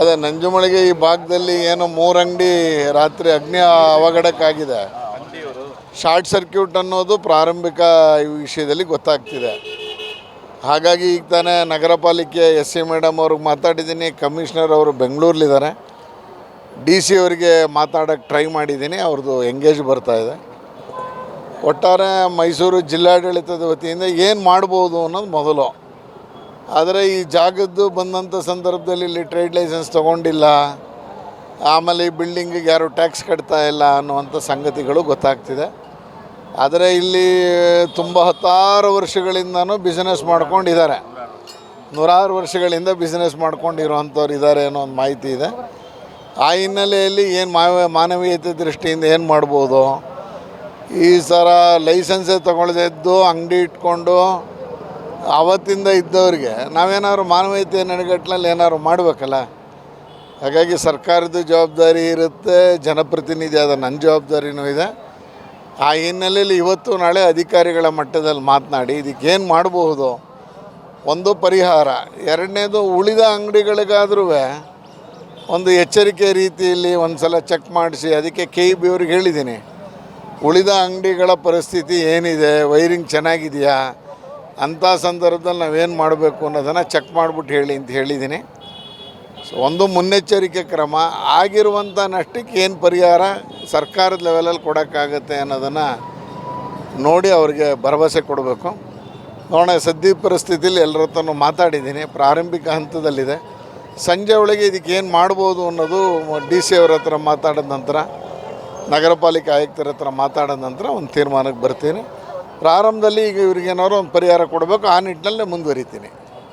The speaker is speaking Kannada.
ಅದೇ ನಂಜುಮಳಿಗೆ ಈ ಭಾಗದಲ್ಲಿ ಏನೋ ಮೂರು ಅಂಗಡಿ ರಾತ್ರಿ ಅಗ್ನಿ ಅವಘಡಕ್ಕಾಗಿದೆ. ಶಾರ್ಟ್ ಸರ್ಕ್ಯೂಟ್ ಅನ್ನೋದು ಪ್ರಾರಂಭಿಕ ವಿಷಯದಲ್ಲಿ ಗೊತ್ತಾಗ್ತಿದೆ. ಹಾಗಾಗಿ ಈಗ ತಾನೇ ನಗರ ಪಾಲಿಕೆ ಎಸ್ ಸಿ ಮೇಡಮ್ ಅವ್ರಿಗೆ ಮಾತಾಡಿದ್ದೀನಿ, ಕಮಿಷನರ್ ಅವರು ಬೆಂಗಳೂರಲ್ಲಿದ್ದಾರೆ. ಡಿ ಸಿ ಅವರಿಗೆ ಮಾತಾಡೋಕ್ಕೆ ಟ್ರೈ ಮಾಡಿದ್ದೀನಿ, ಅವ್ರದ್ದು ಎಂಗೇಜ್ ಬರ್ತಾ ಇದೆ. ಒಟ್ಟಾರೆ ಮೈಸೂರು ಜಿಲ್ಲಾಡಳಿತದ ವತಿಯಿಂದ ಏನು ಮಾಡ್ಬೋದು ಅನ್ನೋದು ಮೊದಲು. ಆದರೆ ಈ ಜಾಗದ್ದು ಬಂದಂಥ ಸಂದರ್ಭದಲ್ಲಿ ಇಲ್ಲಿ ಟ್ರೇಡ್ ಲೈಸೆನ್ಸ್ ತೊಗೊಂಡಿಲ್ಲ. ಆಮೇಲೆ ಈ ಬಿಲ್ಡಿಂಗಿಗೆ ಯಾರು ಟ್ಯಾಕ್ಸ್ ಕಟ್ತಾ ಇಲ್ಲ ಅನ್ನುವಂಥ ಸಂಗತಿಗಳು ಗೊತ್ತಾಗ್ತಿದೆ. ಆದರೆ ಇಲ್ಲಿ ತುಂಬ ಹತ್ತಾರು ವರ್ಷಗಳಿಂದನೂ ಬಿಸ್ನೆಸ್ ಮಾಡ್ಕೊಂಡಿದ್ದಾರೆ. ನೂರಾರು ವರ್ಷಗಳಿಂದ ಬಿಸ್ನೆಸ್ ಮಾಡ್ಕೊಂಡಿರುವಂಥವ್ರು ಇದ್ದಾರೆ ಅನ್ನೋ ಒಂದು ಮಾಹಿತಿ ಇದೆ. ಆ ಹಿನ್ನೆಲೆಯಲ್ಲಿ ಏನು ಮಾವ, ಮಾನವೀಯತೆ ದೃಷ್ಟಿಯಿಂದ ಏನು ಮಾಡ್ಬೋದು? ಈ ಸರ ಲೈಸೆನ್ಸೇ ತೊಗೊಳ್ದೆದ್ದು ಅಂಗಡಿ ಇಟ್ಕೊಂಡು ಆವತ್ತಿಂದ ಇದ್ದವ್ರಿಗೆ ನಾವೇನಾದ್ರು ಮಾನವೀಯತೆ ನಡೆಗಟ್ಟಲಲ್ಲಿ ಏನಾದ್ರು ಮಾಡಬೇಕಲ್ಲ? ಹಾಗಾಗಿ ಸರ್ಕಾರದ ಜವಾಬ್ದಾರಿ ಇರುತ್ತೆ, ಜನಪ್ರತಿನಿಧಿ ಆದ ನನ್ನ ಜವಾಬ್ದಾರಿನೂ ಇದೆ. ಆ ಹಿನ್ನೆಲೆಯಲ್ಲಿ ಇವತ್ತು ನಾಳೆ ಅಧಿಕಾರಿಗಳ ಮಟ್ಟದಲ್ಲಿ ಮಾತನಾಡಿ, ಇದಕ್ಕೇನು ಮಾಡಬಹುದು? ಒಂದು ಪರಿಹಾರ. ಎರಡನೇದು, ಉಳಿದ ಅಂಗಡಿಗಳಿಗಾದ್ರೂ ಒಂದು ಎಚ್ಚರಿಕೆ ರೀತಿಯಲ್ಲಿ ಒಂದು ಸಲ ಚೆಕ್ ಮಾಡಿಸಿ, ಅದಕ್ಕೆ ಕೆ ಇ ಬಿ ಅವ್ರಿಗೆ ಹೇಳಿದ್ದೀನಿ. ಉಳಿದ ಅಂಗಡಿಗಳ ಪರಿಸ್ಥಿತಿ ಏನಿದೆ? ವೈರಿಂಗ್ ಚೆನ್ನಾಗಿದೆಯಾ? ಅಂಥ ಸಂದರ್ಭದಲ್ಲಿ ನಾವೇನು ಮಾಡಬೇಕು ಅನ್ನೋದನ್ನು ಚೆಕ್ ಮಾಡಿಬಿಟ್ಟು ಹೇಳಿ ಅಂತ ಹೇಳಿದ್ದೀನಿ ಸೊ ಒಂದು ಮುನ್ನೆಚ್ಚರಿಕೆ ಕ್ರಮ ಆಗಿರುವಂಥ ನಷ್ಟಕ್ಕೆ ಏನು ಪರಿಹಾರ ಸರ್ಕಾರದ ಲೆವೆಲಲ್ಲಿ ಕೊಡೋಕ್ಕಾಗತ್ತೆ ಅನ್ನೋದನ್ನು ನೋಡಿ ಅವ್ರಿಗೆ ಭರವಸೆ ಕೊಡಬೇಕು. ನೋಡೋಣ, ಸದ್ಯ ಪರಿಸ್ಥಿತಿಯಲ್ಲಿ ಎಲ್ಲರ ಹತ್ರನೂ ಮಾತಾಡಿದ್ದೀನಿ ಪ್ರಾರಂಭಿಕ ಹಂತದಲ್ಲಿದೆ. ಸಂಜೆ ಒಳಗೆ ಇದಕ್ಕೆ ಏನು ಮಾಡ್ಬೋದು ಅನ್ನೋದು ಡಿ ಸಿ ಅವ್ರ ಹತ್ರ ಮಾತಾಡಿದ ನಂತರ ನಗರ ಪಾಲಿಕೆ ಆಯುಕ್ತರ ಹತ್ರ ಮಾತಾಡಿದ ನಂತರ ಒಂದು ತೀರ್ಮಾನಕ್ಕೆ ಬರ್ತೀನಿ. ಪ್ರಾರಂಭದಲ್ಲಿ ಈಗ ಇವ್ರಿಗೇನಾದ್ರು ಒಂದು ಪರಿಹಾರ ಕೊಡಬೇಕು ಆ ನಿಟ್ಟಿನಲ್ಲೇ ಮುಂದುವರಿತೀನಿ.